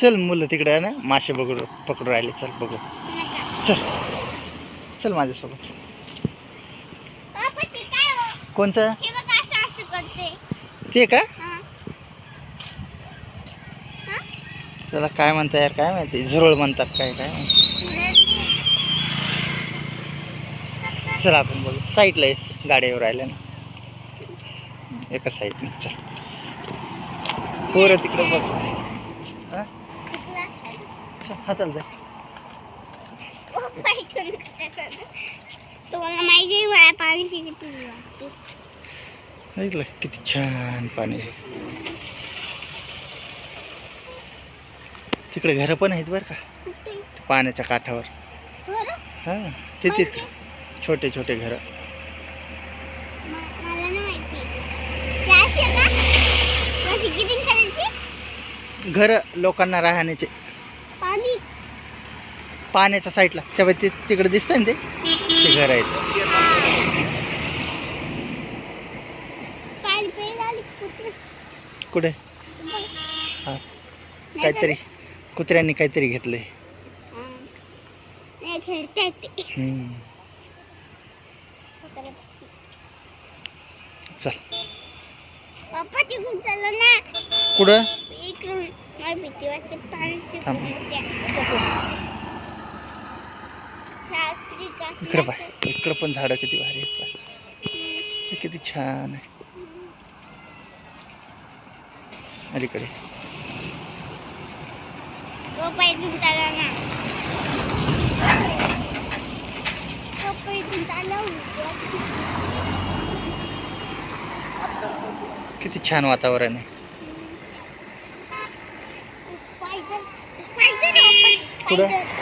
चल मुलं तिकडे आहे ना? मासे बघू पकडू राहिले. चल बघू. चल. चल माझ्यासोबत? कोणचं? ते का? त्याला काय म्हणता यार काय माहिती? झुरळ म्हणतात काय काय. चल आपण बघू साईडला गाडीवर राहिल्या ना. एका साईडने चल. पोरं तिकडे बघ. हाताला जाय तुम्हाला माहिती आहे मला किती लागते. ऐकलं किती छान पाणी आहे. तिकडे घरं पण आहेत बरं का? पाण्याच्या काठावर? हां तिथे. छोटे छोटे घरं. घरं लोकांना राहण्याचे. पाण्याच्या साईडला. तेव्हा ते तिकडे दिसतंय ना ते? ते घर आली कुठे? हां. काहीतरी. कुत्र्यांनी काहीतरी घेतलंय. हम्म. चल. पप्पा तिकडून चाललो ना. कुठं? थांब. इकडं पाय इकडं पण झाडं किती भारी आहेत पाय. किती छान आहे. अलीकडे. किती छान वातावरण आहे. कुठं?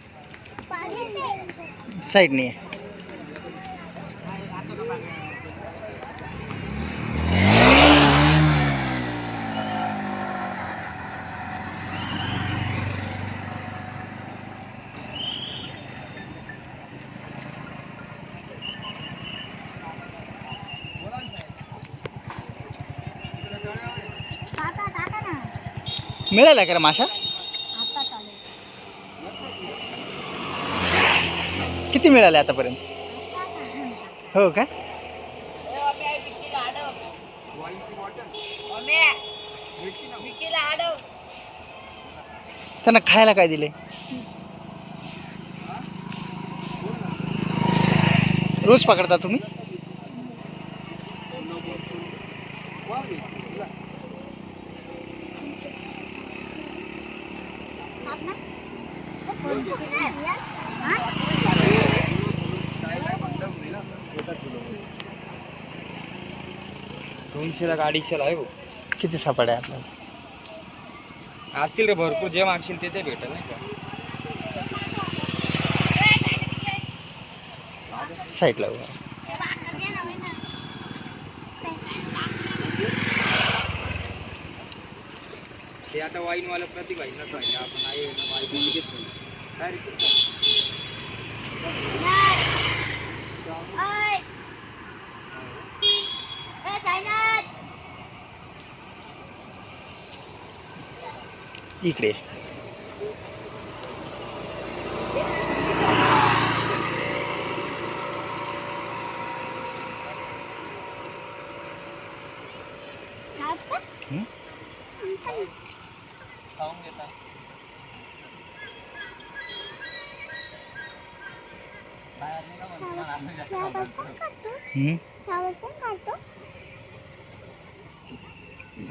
टाका टाका ना मिळाला का रे माशा। किती मिळाले आतापर्यंत? हो का? त्यांना खायला काय दिले? रोज पकडता तुम्ही? दोनशेला का अडीचशेला आहे भाऊ. किती सापड्या आपल्याला? असतील रे भरपूर जे मागशील ते ते भेटेल नाही का? साईडला उभा. ते आता वाईनवाला प्रतीक वाईनच राहिले आपण आहे ना वाईन घेत नाही. काय रे? इकडे?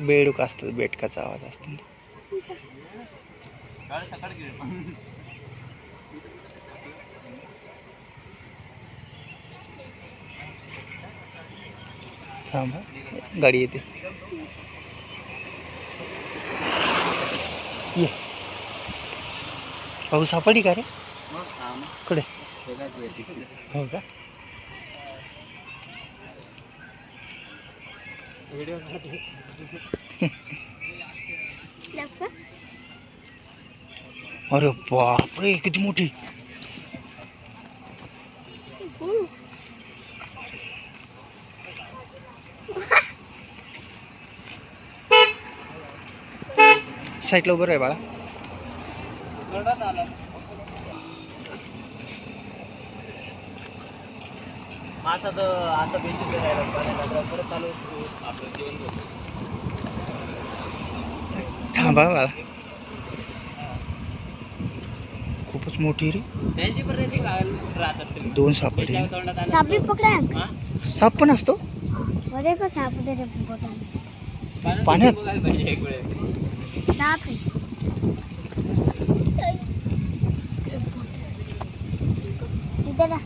बेडूक असतं बेडकाचा आवाज असतो. थांब. गाडी येते. ये. पाऊस सापडी का रे? हा कडे? हो का? व्हिडिओ अरे बापरे किती मोठी. साईडला उभं आहे बाळा. आता तर आता बेसिक परत चालू आपलं जेवण थांबा बाळा मोठी रे त्यांची पण रेती राहतात तुम्ही दोन सापडे त्याच्या तोंडात आलं. साप भी पकडा हा? साप पण असतो वो देखो साप उधर है पकडा कारण पाण्यात? तुम्ही बघायला पाहिजे एक वेळेस. साप है इधर आ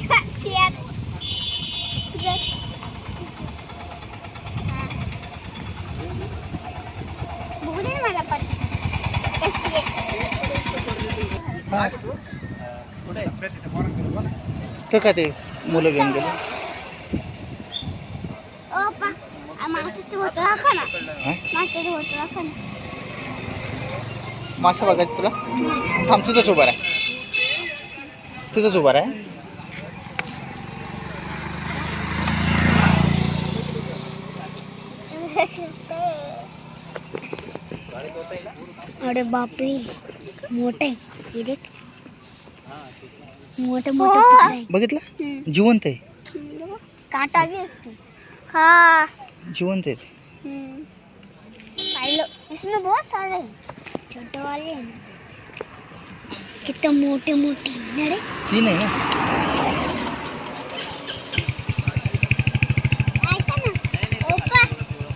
छाती यार इधर हाँ. बघू दे ना मला पण कशी आहे हा. कुठे तर का ते मुलं घेऊन गेले? मासा बघायचं तुला? थांब तिथंच उभा राह. तिथंच उभा राह. अरे बापरे मोठे. हे देख। मोठे मोठे पकडे बघितलं? जिवंत आहे. काटा भी उसकी हाँ. जिवंत आहे ते. पाइलो इसमें बहुत सारे हैं. छोटे वाले हैं. कितने मोटे मोटे हैं रे तीन आहे ना? ऐका ना. ओपा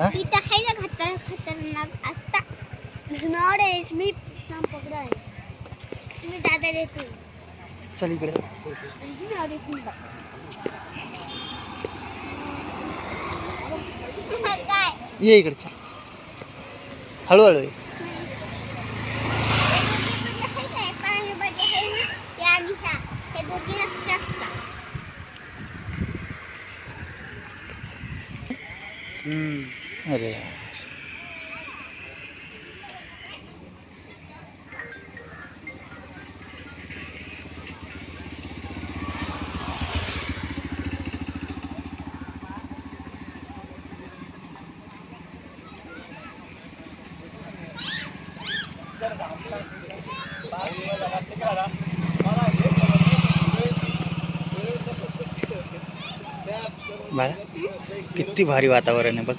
हा? इथं आहे ना खतर खतरनाक असता इसमें. सांप पकडा है. ज्यादा रहते हैं चल इकडे. ये इकडे चल. हळूहळू ये. अरे. बाळा किती भारी वातावरण आहे बघ.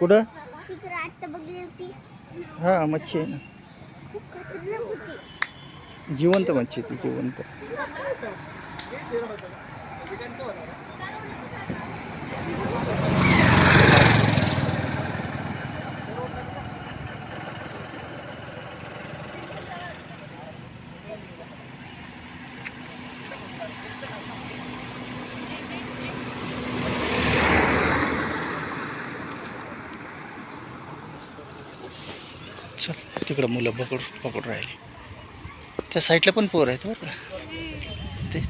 कुठं? हा मच्छी आहे ना. जिवंत मच्छी ती जिवंत. चल तिकडं मुलं पकड पकड राहिले. त्या साईडला पण पोर आहेत बरं का? ते.